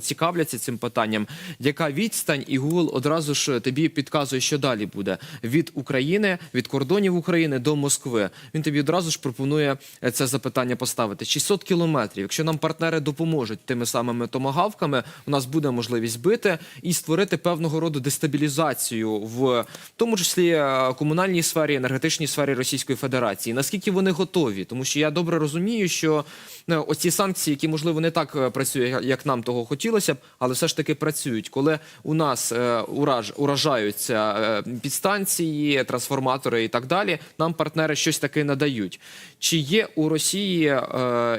цікавляться цим питанням. Яка відстань, і Google одразу ж тобі підказує, що далі буде від України, від кордонів України до Москви. Він тобі одразу ж пропонує е, це запитання поставити. 600 кілометрів. Якщо нам партнери допоможуть тими самими томагавками, у нас буде можливість бити і створити певного роду дестабілізацію в тому числі е, комунальній сфері, енергетичній сфері Російської Федерації. Наскільки вони готові? Тому що я добре розумію, що оці санкції, які можливо не так е, працюють, як нам того хотілося б, але все ж таки працюють. Коли у нас е, ураж, уражаються е, підстанції, трансформатори і так далі, нам партнери щось таке надають. Чи є у Росії е,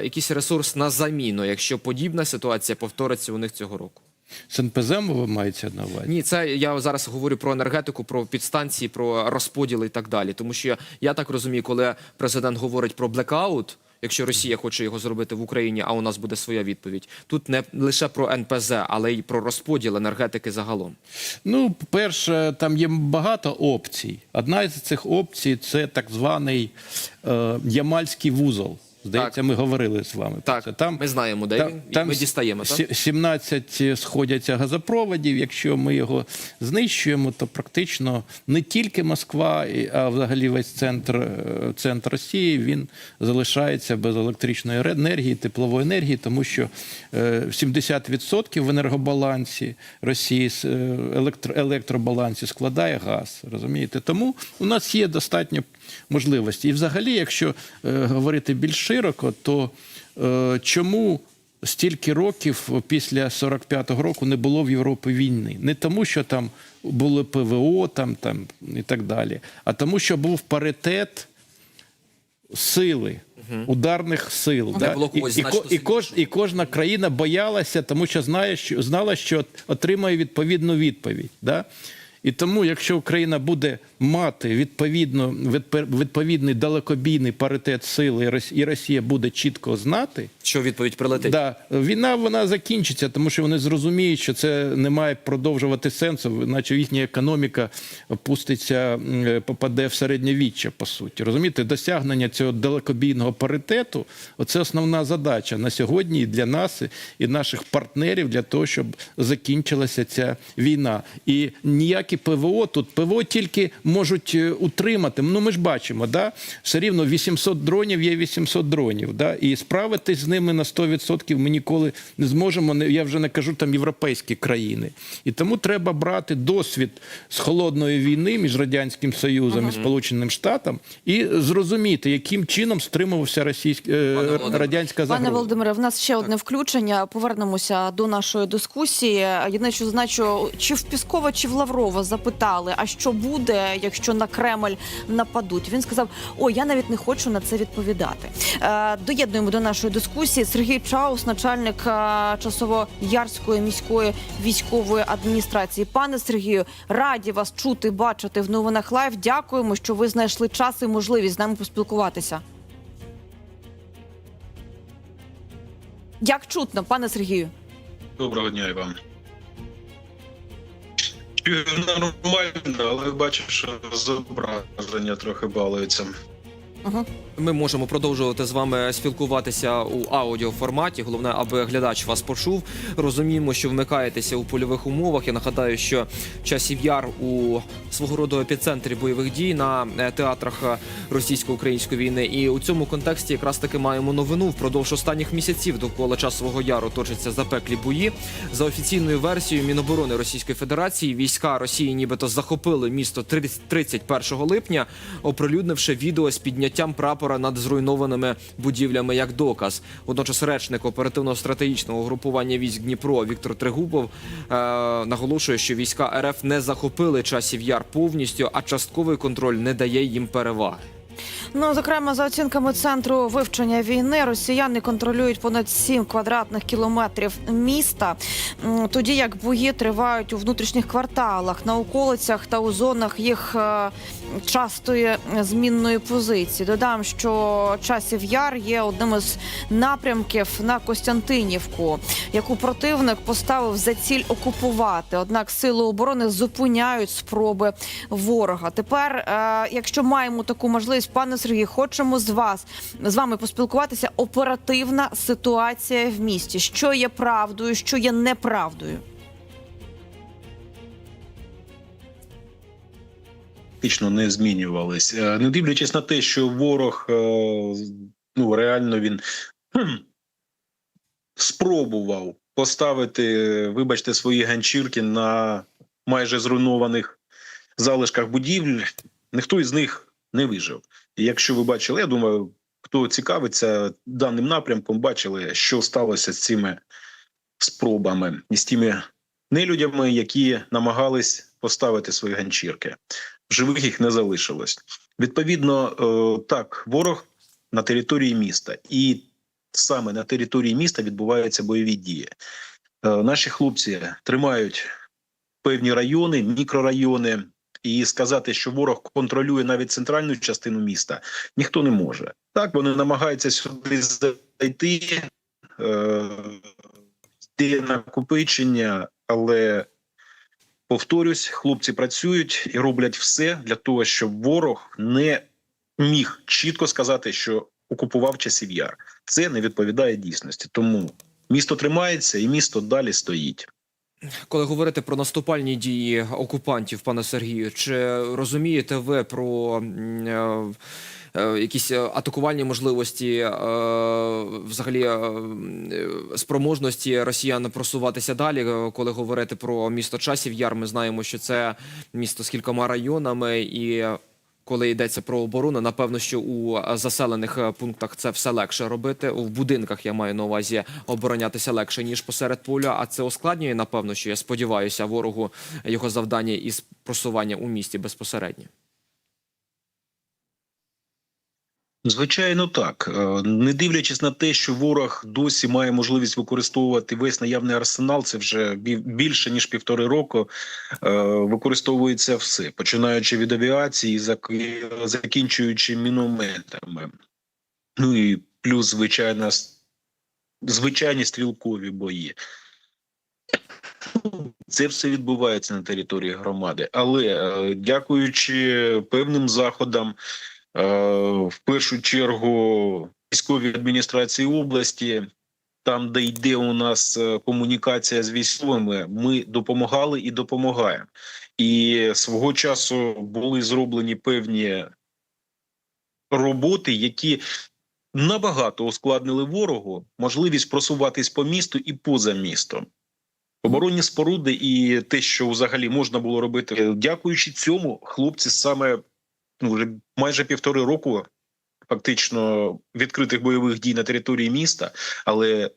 якийсь ресурс на заміну, якщо подібна ситуація повториться у них цього року? З НПЗ ви маєте на увазі? Ні, це я зараз говорю про енергетику, про підстанції, про розподіл і так далі. Тому що я так розумію, коли президент говорить про блекаут, якщо Росія хоче його зробити в Україні, а у нас буде своя відповідь. Тут не лише про НПЗ, але й про розподіл енергетики загалом. Ну, перше, там є багато опцій. Одна з цих опцій це так званий е, Ямальський вузол. Здається, Так. ми говорили з вами. про Так, це. Там, ми знаємо, де він, і ми дістаємо, так? 17 сходяться газопроводів. Якщо ми його знищуємо, то практично не тільки Москва, а взагалі весь центр, е, центр Росії він залишається без електричної енергії, теплової енергії, тому що е, 70% в енергобалансі Росії е, електро, електробалансі складає газ. Розумієте? Тому у нас є достатньо можливості. І взагалі, якщо е, говорити більш широко, то е, чому стільки років після 45-го року не було в Європі війни? Не тому, що там було ПВО там, там, і так далі, а тому, що був паритет сили. Ударних сил да? було і, і, і, кож, і кожна країна боялася, тому що знає, що знала, що отримає відповідну відповідь. Да? І тому, якщо Україна буде мати відповідно відповідний далекобійний паритет сили, і Росія буде чітко знати, Що відповідь прилетить? Да, війна вона закінчиться, тому що вони зрозуміють, що це не має продовжувати сенсу, наче їхня економіка пуститься, попаде в середньовіччя, по суті. Розумієте, досягнення цього далекобійного паритету оце основна задача на сьогодні і для нас, і наших партнерів для того, щоб закінчилася ця війна. І ніякі ПВО тут ПВО тільки можуть е, утримати. Ну ми ж бачимо, да? все рівно 800 дронів є 800 дронів. Да? І справитись з ними на 100% ми ніколи не зможемо. не- Я вже не кажу там європейські країни. І тому треба брати досвід з холодної війни між радянським союзом і Сполученим Штатом і зрозуміти, яким чином стримувався російська Пане Володимире. радянська Пане. Володимире, в нас ще одне включення. Повернемося до нашої дискусії. Єдине, що значу, чи в Піскова, чи в Лаврова запитали, а що буде, якщо на Кремль нападуть? Він сказав: О, я навіть не хочу на це відповідати. Е, доєднуємо до нашої дискусії Сергій Чаус, начальник е, часово-ярської міської військової адміністрації. Пане Сергію, раді вас чути, бачити в новинах лайв. Дякуємо, що ви знайшли час і можливість з нами поспілкуватися. Як чутно, пане Сергію? Доброго дня і вам. Нормально, але бачиш, що зображення трохи балується. Угу. Ми можемо продовжувати з вами спілкуватися у аудіоформаті. Головне, аби глядач вас почув. Розуміємо, що вмикаєтеся у польових умовах. Я нагадаю, що часів яр у свого роду епіцентрі бойових дій на е, театрах е, російсько-української війни. І у цьому контексті якраз таки маємо новину. Впродовж останніх місяців довкола часового яру точаться запеклі бої. За офіційною версією Міноборони Російської Федерації війська Росії, нібито захопили місто 30 31 липня, оприлюднивши відео з підняттям прапора над зруйнованими будівлями як доказ. Водночас речник оперативно-стратегічного групування військ Дніпро Віктор Тригубов е, наголошує, що війська РФ не захопили часів яр повністю, а частковий контроль не дає їм переваги. Ну, зокрема, за оцінками центру вивчення війни, росіяни контролюють понад 7 квадратних кілометрів міста. Тоді як бої тривають у внутрішніх кварталах, на околицях та у зонах їх е, частої змінної позиції. Додам, що часів яр є одним із напрямків на Костянтинівку, яку противник поставив за ціль окупувати. Однак сили оборони зупиняють спроби ворога. Тепер, е, якщо маємо таку можливість, пане Сергій, хочемо з вас з вами поспілкуватися. Оперативна ситуація в місті. Що є правдою, що є неправдою. Фактично не змінювались. Е, Не дивлячись на те, що ворог е, ну реально він спробував поставити, вибачте, свої ганчірки на майже зруйнованих залишках будівель. Ніхто із них не вижив. І якщо ви бачили, я думаю, хто цікавиться даним напрямком, бачили, що сталося з цими спробами і з тими нелюдями, які намагались поставити свої ганчірки живих їх не залишилось. Відповідно, е, так, ворог на території міста, і саме на території міста відбуваються бойові дії. Е, Наші хлопці тримають певні райони, мікрорайони, і сказати, що ворог контролює навіть центральну частину міста, ніхто не може. Так, вони намагаються сюди зайти, е, накопичення, але Повторюсь, хлопці працюють і роблять все для того, щоб ворог не міг чітко сказати, що окупував часів яр. Це не відповідає дійсності. Тому місто тримається і місто далі стоїть. Коли говорите про наступальні дії окупантів, пане Сергію, чи розумієте ви про е, е, якісь атакувальні можливості, е, взагалі спроможності росіян просуватися далі? Коли говорити про місто Часів Яр, ми знаємо, що це місто з кількома районами і. Коли йдеться про оборону, напевно, що у е, заселених е, пунктах це все легше робити. В будинках я маю на увазі оборонятися легше ніж посеред поля. А це ускладнює, напевно, що я сподіваюся, ворогу його завдання із просування у місті безпосередньо. Звичайно, так. Е, Не дивлячись на те, що ворог досі має можливість використовувати весь наявний арсенал, це вже більше ніж півтори року. е, Використовується все, починаючи від авіації, зак- закінчуючи мінометами. Ну і плюс, звичайно, звичайні стрілкові бої. Це все відбувається на території громади, але е, дякуючи певним заходам. Е, в першу чергу військовій адміністрації області, там, де йде у нас е, комунікація з військовими, ми допомагали і допомагаємо. І свого часу були зроблені певні роботи, які набагато ускладнили ворогу можливість просуватись по місту і поза містом. Оборонні споруди і те, що взагалі можна було робити, дякуючи цьому, хлопці саме ну, вже майже півтори року фактично відкритих бойових дій на території міста, але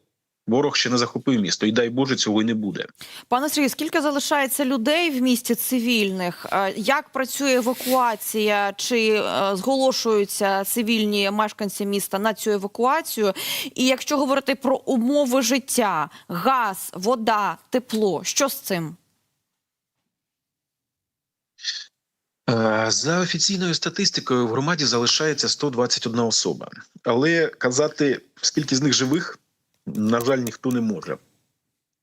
ворог ще не захопив місто, і дай Боже, цього й не буде. Пане Сергію, скільки залишається людей в місті цивільних? Як працює евакуація? Чи е, зголошуються цивільні мешканці міста на цю евакуацію? І якщо говорити про умови життя, газ, вода, тепло, що з цим? Е, За офіційною статистикою в громаді залишається 121 особа, але казати скільки з них живих, на жаль, ніхто не може.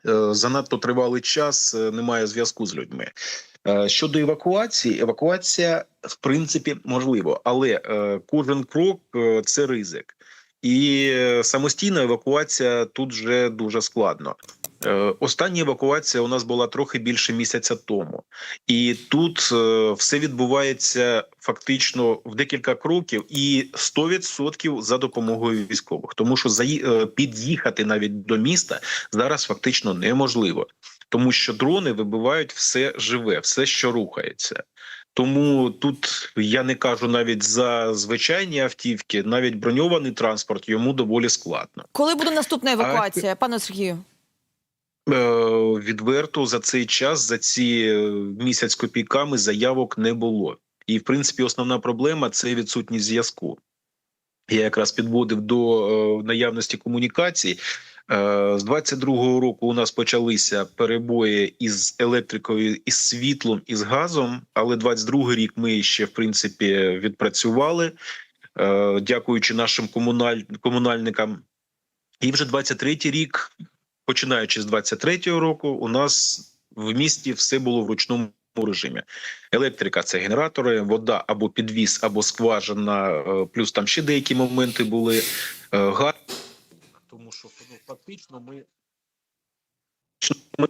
Е, Занадто тривалий час е, немає зв'язку з людьми. Е, Щодо евакуації, евакуація в принципі можливо, але е, кожен крок е, це ризик, і е, самостійна евакуація тут вже дуже складно. Е, Остання евакуація у нас була трохи більше місяця тому. І тут е, все відбувається фактично в декілька кроків, і 100% за допомогою військових, тому що е, під'їхати навіть до міста зараз фактично неможливо, тому що дрони вибивають все живе, все, що рухається. Тому тут я не кажу навіть за звичайні автівки, навіть броньований транспорт йому доволі складно. Коли буде наступна евакуація, пане Сергію? Е, Відверто за цей час, за ці е, місяць копійками заявок не було. І в принципі, основна проблема це відсутність зв'язку. Я якраз підводив до е, наявності комунікацій. З 22-го року у нас почалися перебої із електрикою, із світлом, із газом. Але 22-й рік ми ще в принципі відпрацювали, дякуючи нашим комуналь... комунальникам. І вже 23-й рік починаючи з 23-го року, у нас в місті все було в ручному режимі. Електрика це генератори, вода або підвіз, або скважина, е, плюс там ще деякі моменти були. е, Газ, тому що ну, фактично ми, ми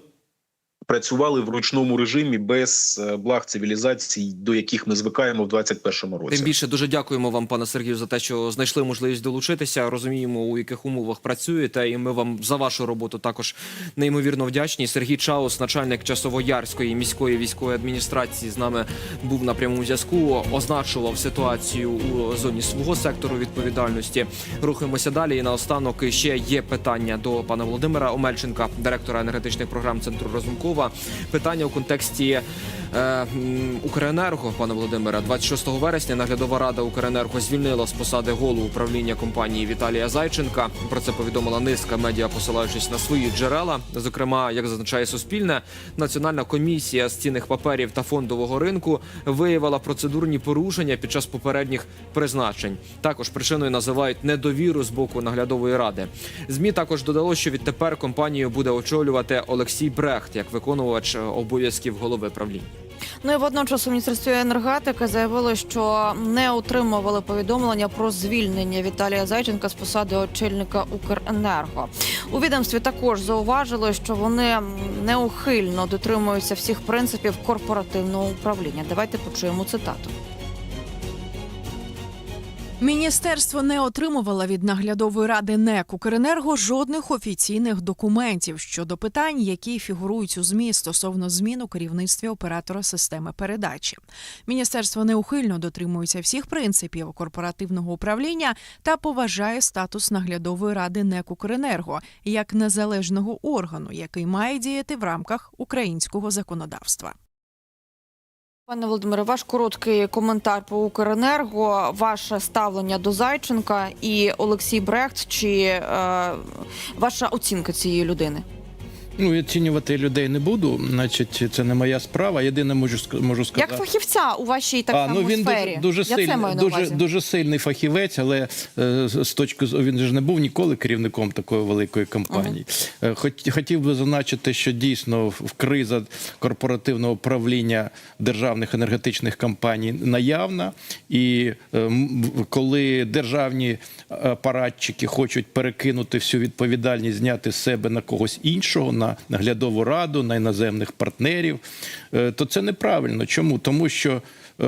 працювали в ручному режимі без е, благ цивілізацій, до яких ми звикаємо в 21-му році. Тим більше дуже дякуємо вам, пане Сергію, за те, що знайшли можливість долучитися. Розуміємо, у яких умовах працюєте, і ми вам за вашу роботу також неймовірно вдячні. Сергій Чаус, начальник Часовоярської міської військової адміністрації, з нами був на прямому зв'язку. Означував ситуацію у зоні свого сектору відповідальності. Рухаємося далі. І наостанок ще є питання до пана Володимира Омельченка, директора енергетичних програм центру Разумкова. Питання у контексті е, Укренерго, пане Володимире, 26 вересня наглядова рада Укренерго звільнила з посади голову управління компанії Віталія Зайченка. Про це повідомила низка медіа, посилаючись на свої джерела. Зокрема, як зазначає Суспільне, Національна комісія з цінних паперів та фондового ринку виявила процедурні порушення під час попередніх призначень. Також причиною називають недовіру з боку наглядової ради. Змі також додало, що відтепер компанію буде очолювати Олексій Брехт як виконувач е, обов'язків голови правління. Ну і водночас у міністерстві енергетики заявили, що не отримували повідомлення про звільнення Віталія Зайченка з посади очільника Укренерго. У відомстві також зауважили, що вони неухильно дотримуються всіх принципів корпоративного управління. Давайте почуємо цитату. Міністерство не отримувало від наглядової ради НЕК «Укренерго» жодних офіційних документів щодо питань, які фігурують у змі стосовно змін у керівництві оператора системи передачі. Міністерство неухильно дотримується всіх принципів корпоративного управління та поважає статус наглядової ради НЕК «Укренерго» як незалежного органу, який має діяти в рамках українського законодавства. Пане Володимире, ваш короткий коментар по Укренерго, ваше ставлення до Зайченка і Олексій Брехт, чи е, ваша оцінка цієї людини? Ну, я оцінювати людей не буду, значить, це не моя справа. Єдине можу можу сказати. Як фахівця у вашій так а, ну він сфері? дуже, дуже Я сильний, дуже, дуже сильний фахівець, але е, з точки зору він же ж не був ніколи керівником такої великої компанії. Е, Хот- хотів би зазначити, що дійсно в- криза корпоративного управління державних енергетичних компаній наявна, і е, коли державні апаратчики хочуть перекинути всю відповідальність, зняти з себе на когось іншого, на наглядову раду, на іноземних партнерів, е, то це неправильно. Чому? Тому що е,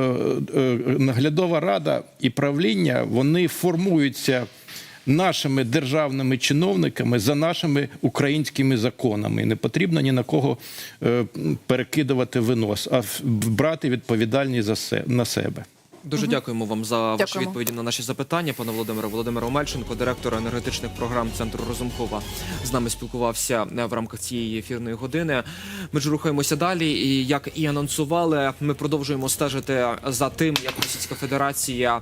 е, наглядова рада і правління вони формуються нашими державними чиновниками за нашими українськими законами. Не потрібно ні на кого перекидувати винос, а брати відповідальність за на себе. Дуже дякуємо вам за ваші відповіді на наші запитання, пане Володимире. Володимир Омельченко, директор енергетичних програм центру Розумкова, з нами спілкувався е, в рамках цієї ефірної години. Ми ж рухаємося далі. І як і анонсували, ми продовжуємо стежити за тим, як Російська Федерація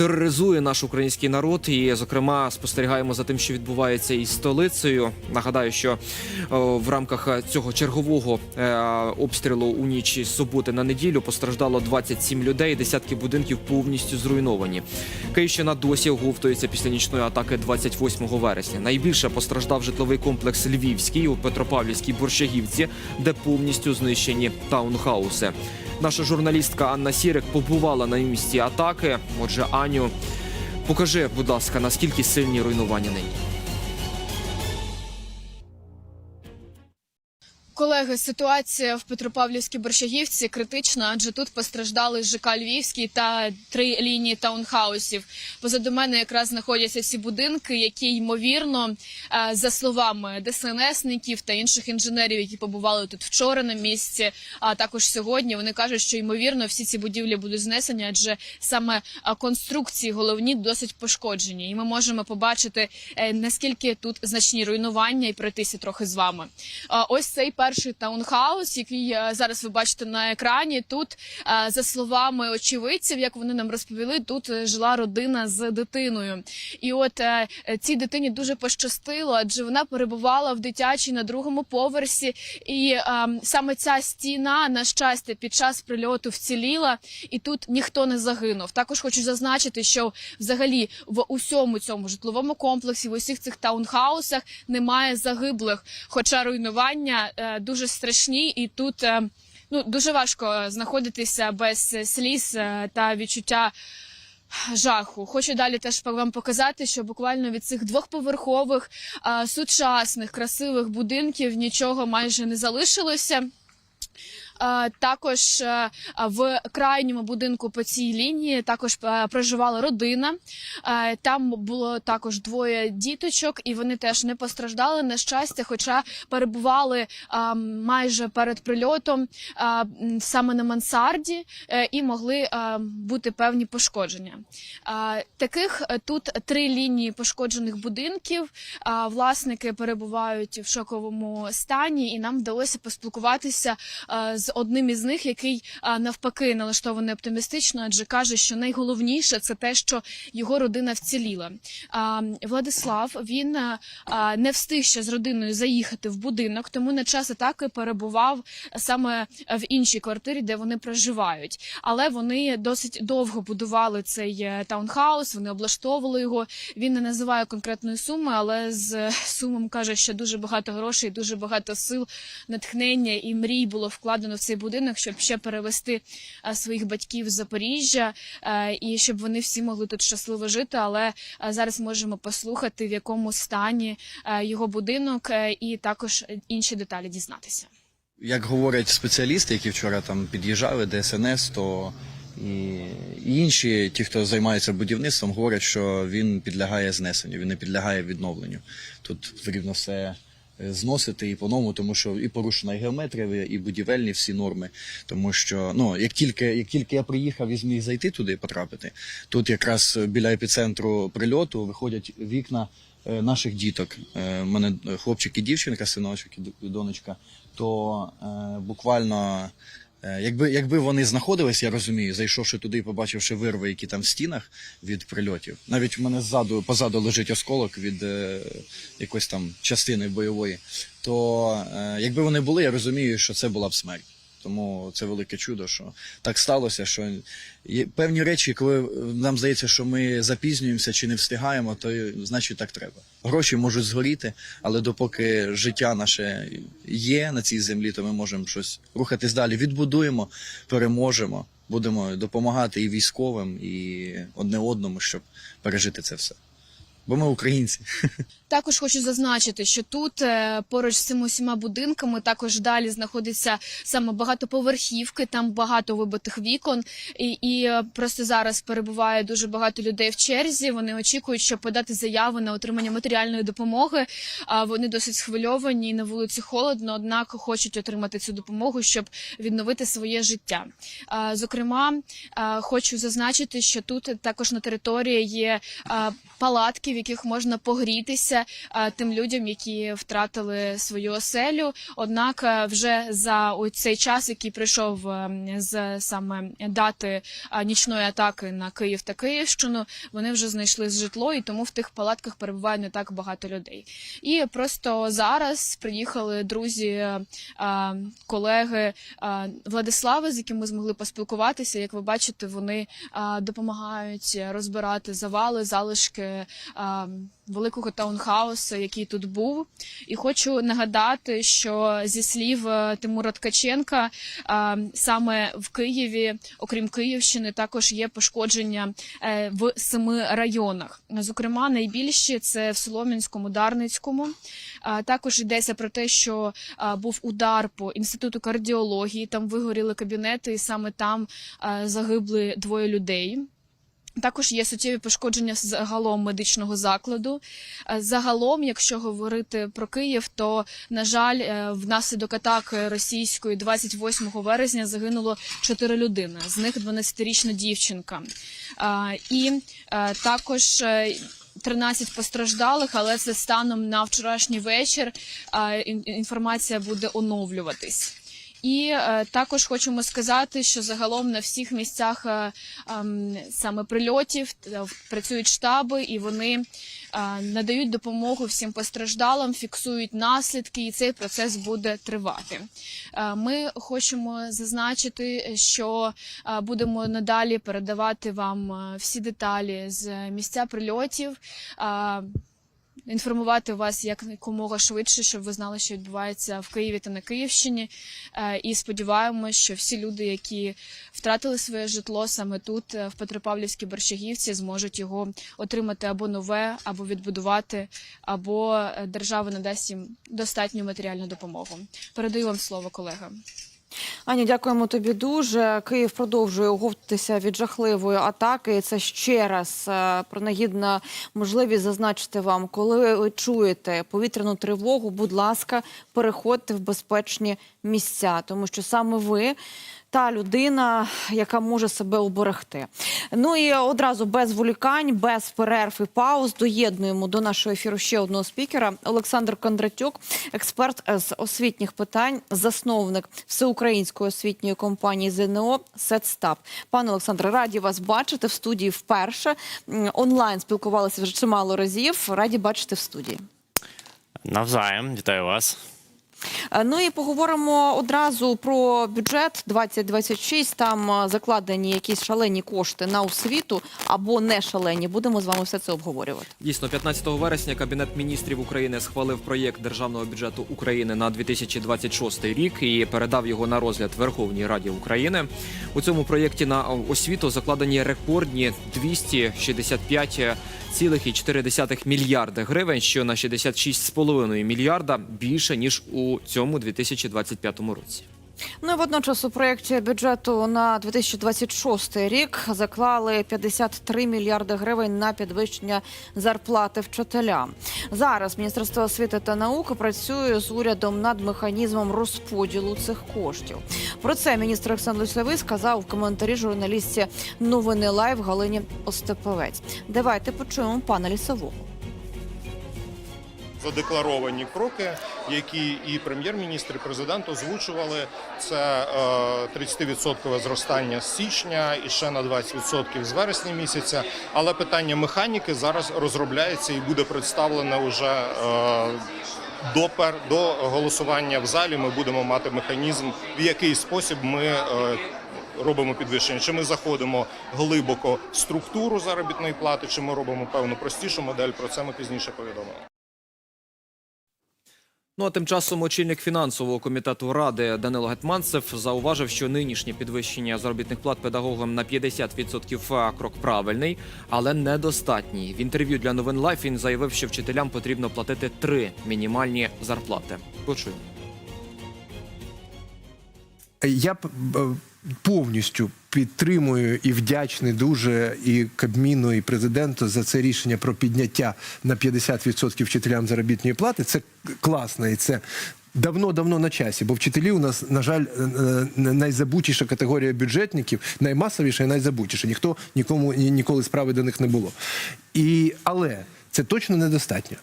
тероризує наш український народ, і зокрема спостерігаємо за тим, що відбувається із столицею. Нагадаю, що в рамках е, цього чергового е, обстрілу у ніч із суботи на неділю постраждало 27 людей, десятки будинків повністю зруйновані. Київщина досі оговтується після нічної атаки 28 вересня. Найбільше постраждав житловий комплекс Львівський у Петропавлівській Борщагівці, де повністю знищені таунхауси. Наша журналістка Анна Сірик побувала на місці атаки. Отже, Аню, покажи, будь ласка, наскільки сильні руйнування нині. Колеги, ситуація в Петропавлівській Борщагівці критична, адже тут постраждали ЖК Львівський та три лінії таунхаусів. Позаду мене якраз знаходяться ці будинки, які ймовірно, е, за словами ДСНСників та інших інженерів, які побували тут вчора на місці, а також сьогодні, вони кажуть, що ймовірно всі ці будівлі будуть знесені, адже саме конструкції головні досить пошкоджені, і ми можемо побачити е, наскільки тут значні руйнування і пройтися трохи з вами. Ось цей перший таунхаус, який е, зараз ви бачите на екрані. Тут, е, за словами очевидців, як вони нам розповіли, тут е, жила родина з дитиною. І от цій дитині дуже пощастило, адже вона перебувала в дитячій на другому поверсі, і саме ця стіна, на щастя, під час прильоту вціліла, і тут ніхто не загинув. Також хочу зазначити, що взагалі в усьому цьому житловому комплексі, в усіх цих таунхаусах немає загиблих, хоча руйнування дуже страшні, і тут. Е, ну дуже важко знаходитися без сліз е, та відчуття. Жаху, хочу далі теж вам показати, що буквально від цих двохповерхових сучасних красивих будинків нічого майже не залишилося. Також е, в крайньому будинку по цій лінії також е, проживала родина. Е, Там було також двоє діточок, і вони теж не постраждали на щастя, хоча перебували майже перед прильотом саме на мансарді і могли бути певні пошкодження. Таких тут три лінії пошкоджених будинків. Власники перебувають в шоковому стані, і нам вдалося поспілкуватися а, одним із них, який навпаки налаштований оптимістично, адже каже, що найголовніше це те, що його родина вціліла. А, Владислав він не встиг ще з родиною заїхати в будинок, тому на час атаки перебував саме в іншій квартирі, де вони проживають. Але вони досить довго будували цей е, таунхаус, вони облаштовували його. Він не називає конкретної суми, але з сумом каже, що дуже багато грошей, дуже багато сил, натхнення і мрій було вкладено цей будинок, щоб ще перевести своїх батьків з Запоріжжя і щоб вони всі могли тут щасливо жити. Але зараз можемо послухати, в якому стані його будинок, е, і також інші деталі дізнатися. Як говорять спеціалісти, які вчора там під'їжджали, ДСНС, то і, інші, ті, хто займається будівництвом, говорять, що він підлягає знесенню, він не підлягає відновленню. Тут потрібно все зносити і по-новому, тому що і порушена і геометрія, і будівельні всі норми. Тому що ну, як тільки, як тільки я приїхав і зміг зайти туди, потрапити, тут якраз біля епіцентру прильоту виходять вікна е, наших діток. Е, У мене хлопчик і дівчинка, синочок і донечка, то е, буквально. Е, Якби, якби вони знаходились, я розумію, зайшовши туди і побачивши вирви, які там в стінах від прильотів. Навіть в мене ззаду позаду лежить осколок від е, якоїсь там частини бойової. То е, якби вони були, я розумію, що це була б смерть. Тому це велике чудо, що так сталося. Що є певні речі, коли нам здається, що ми запізнюємося чи не встигаємо, то значить так треба. Гроші можуть згоріти, але допоки життя наше є на цій землі, то ми можемо щось рухатись далі. Відбудуємо, переможемо, будемо допомагати і військовим, і одне одному, щоб пережити це все. Бо ми українці. Також хочу зазначити, що тут е, поруч з цими усіма будинками також далі знаходиться саме багатоповерхівки, там багато вибитих вікон, і, і е, просто зараз перебуває дуже багато людей в черзі. Вони очікують, щоб подати заяви на отримання матеріальної допомоги. А вони досить схвильовані на вулиці холодно, однак хочуть отримати цю допомогу, щоб відновити своє життя. Зокрема, хочу зазначити, що тут також на території є палатки, в яких можна погрітися а, тим людям, які втратили свою оселю. Однак вже за цей час, який пройшов а, з саме дати нічної атаки на Київ та Київщину, вони вже знайшли житло, і тому в тих палатках перебуває не так багато людей. І просто зараз приїхали друзі, колеги а, Владислава, з яким ми змогли поспілкуватися. Як ви бачите, вони допомагають розбирати завали, залишки великого таунхаусу, який тут був. І хочу нагадати, що зі слів е, Тимура Ткаченка, саме в Києві, окрім Київщини, також є пошкодження е, в семи районах. Зокрема, найбільші це в Солом'янському, Дарницькому. Також йдеться про те, що був удар по інституту кардіології. Там вигоріли кабінети, і саме там загибли двоє людей. Також є суттєві пошкодження загалом медичного закладу. Е, Загалом, якщо говорити про Київ, то на жаль, е, внаслідок атаки російської 28 вересня загинуло 4 людини, з них 12-річна дівчинка. І е, також. е, 13 постраждалих, але це станом на вчорашній вечір. Інформація буде оновлюватись. І е, також хочемо сказати, що загалом на всіх місцях е, ем, саме прильотів е, працюють штаби, і вони надають допомогу всім постраждалим, фіксують наслідки, і цей процес буде тривати. Ми хочемо зазначити, що будемо надалі передавати вам всі деталі з місця прильотів. Інформувати вас якомога швидше, щоб ви знали, що відбувається в Києві та на Київщині. Е, І сподіваємось, що всі люди, які втратили своє житло саме тут, е, в Петропавлівській Борщагівці, зможуть його отримати або нове, або відбудувати, або е, держава надасть їм достатню матеріальну допомогу. Передаю вам слово, колега. Аня, дякуємо тобі дуже. Київ продовжує оговтатися від жахливої атаки. Це ще раз е, принагідна можливість зазначити вам, коли ви чуєте повітряну тривогу, будь ласка, переходьте в безпечні місця, тому що саме ви. Та людина, яка може себе уберегти. Ну і одразу без волікань, без перерв і пауз доєднуємо до нашого ефіру ще одного спікера. Олександр Кондратюк, експерт з освітніх питань, засновник всеукраїнської освітньої компанії ЗНО Сетстап. Пане Олександре, раді вас бачити в студії вперше. Онлайн спілкувалися вже чимало разів. Раді бачити в студії. Навзаєм, вітаю вас. Е, Ну і поговоримо одразу про бюджет 2026. Там е, закладені якісь шалені кошти на освіту або не шалені. Будемо з вами все це обговорювати. Дійсно, 15 вересня Кабінет міністрів України схвалив проєкт державного бюджету України на 2026 рік і передав його на розгляд Верховній Раді України. У цьому проєкті на освіту закладені рекордні 265,4 мільярди гривень, що на 66,5 мільярда більше ніж у цьому 2025 році. Ну і водночас у проєкті бюджету на 2026 рік заклали 53 мільярди гривень на підвищення зарплати вчителям. Зараз Міністерство освіти та науки працює з урядом над механізмом розподілу цих коштів. Про це міністр Олександр Лісовий сказав в коментарі журналістці новини Лайв Галині Остеповець. Давайте почуємо пана лісового. Задекларовані кроки, які і прем'єр-міністр, і президент озвучували. Це е, 30% зростання з січня і ще на 20% з вересня місяця. Але питання механіки зараз розробляється і буде представлене уже. Е, до пер до голосування в залі ми будемо мати механізм, в який спосіб ми е, робимо підвищення. Чи ми заходимо глибоко в структуру заробітної плати, чи ми робимо певну простішу модель. Про це ми пізніше повідомимо. Ну а тим часом очільник фінансового комітету ради Данило Гетманцев зауважив, що нинішнє підвищення заробітних плат педагогам на 50% крок правильний, але недостатній. В інтерв'ю для новин Лайф він заявив, що вчителям потрібно платити три мінімальні зарплати. Почуємо. Я б- повністю підтримую і вдячний дуже і Кабміну, і президенту за це рішення про підняття на 50% вчителям заробітної плати. Це класно і це. Давно-давно на часі, бо вчителі у нас, на жаль, е, е, найзабутіша категорія бюджетників, наймасовіша і найзабутіша. Ніхто нікому ніколи справи до них не було. І, але це точно недостатньо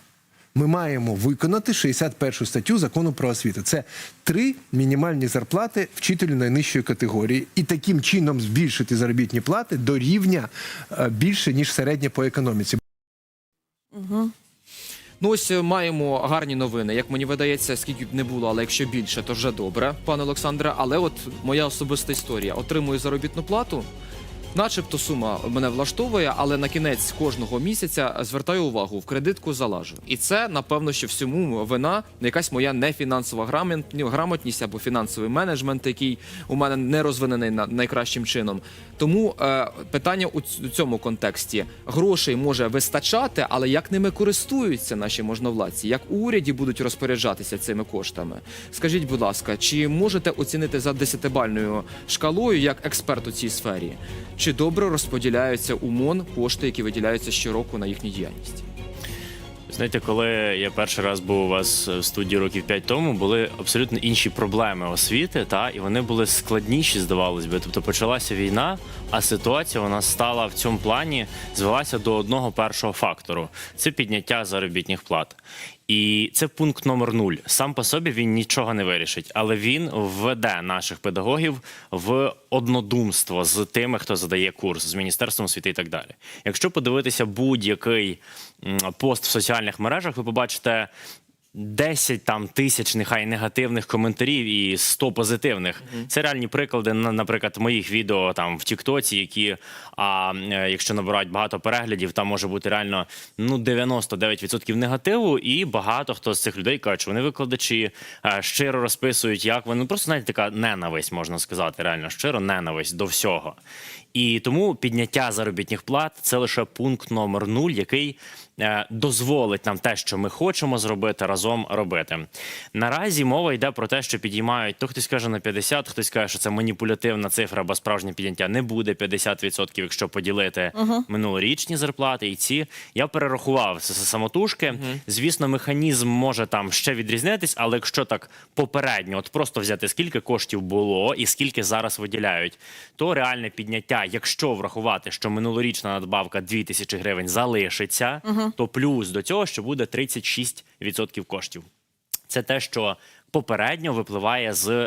ми маємо виконати 61 статтю закону про освіту. Це три мінімальні зарплати вчителю найнижчої категорії, і таким чином збільшити заробітні плати до рівня е, більше ніж середнє по економіці. Ну ось е, маємо гарні новини. Як мені видається, скільки б не було, але якщо більше, то вже добре, пане Олександре. Але от моя особиста історія: отримую заробітну плату. Начебто сума мене влаштовує, але на кінець кожного місяця звертаю увагу в кредитку залажу. І це напевно, що всьому вина якась моя нефінансова грамот- грамотність або фінансовий менеджмент, який у мене не розвинений на найкращим чином. Тому е, питання у цьому контексті грошей може вистачати, але як ними користуються наші можновладці, як у уряді будуть розпоряджатися цими коштами? Скажіть, будь ласка, чи можете оцінити за десятибальною шкалою як експерт у цій сфері? Чи добре розподіляються у МОН кошти, які виділяються щороку на їхню діяльність? Знаєте, коли я перший раз був у вас в студії років 5 тому, були абсолютно інші проблеми освіти, та і вони були складніші, здавалось би. Тобто почалася війна, а ситуація вона стала в цьому плані звелася до одного першого фактору: це підняття заробітних плат. І це пункт номер нуль. Сам по собі він нічого не вирішить, але він введе наших педагогів в однодумство з тими, хто задає курс з міністерством освіти і так далі. Якщо подивитися будь-який пост в соціальних мережах, ви побачите 10 там тисяч нехай негативних коментарів і 100 позитивних. Це реальні приклади, на- наприклад, моїх відео там в Тіктоці, які, а е, якщо набирають багато переглядів, там може бути реально ну 99% негативу, і багато хто з цих людей кажуть, що вони викладачі е, щиро розписують, як вони ну, просто знаєте, така ненависть, можна сказати, реально щиро ненависть до всього. І тому підняття заробітних плат це лише пункт номер нуль, який дозволить нам те, що ми хочемо зробити, разом робити. Наразі мова йде про те, що підіймають то хтось каже на 50, хтось каже, що це маніпулятивна цифра, бо справжнє підняття не буде 50%, якщо поділити минулорічні зарплати. І ці я перерахував це самотужки. Звісно, механізм може там ще відрізнитись, але якщо так попередньо, от просто взяти скільки коштів було і скільки зараз виділяють, то реальне підняття, якщо врахувати, що минулорічна надбавка 2000 гривень залишиться, то плюс до цього, що буде 36% коштів. Це те, що попередньо випливає з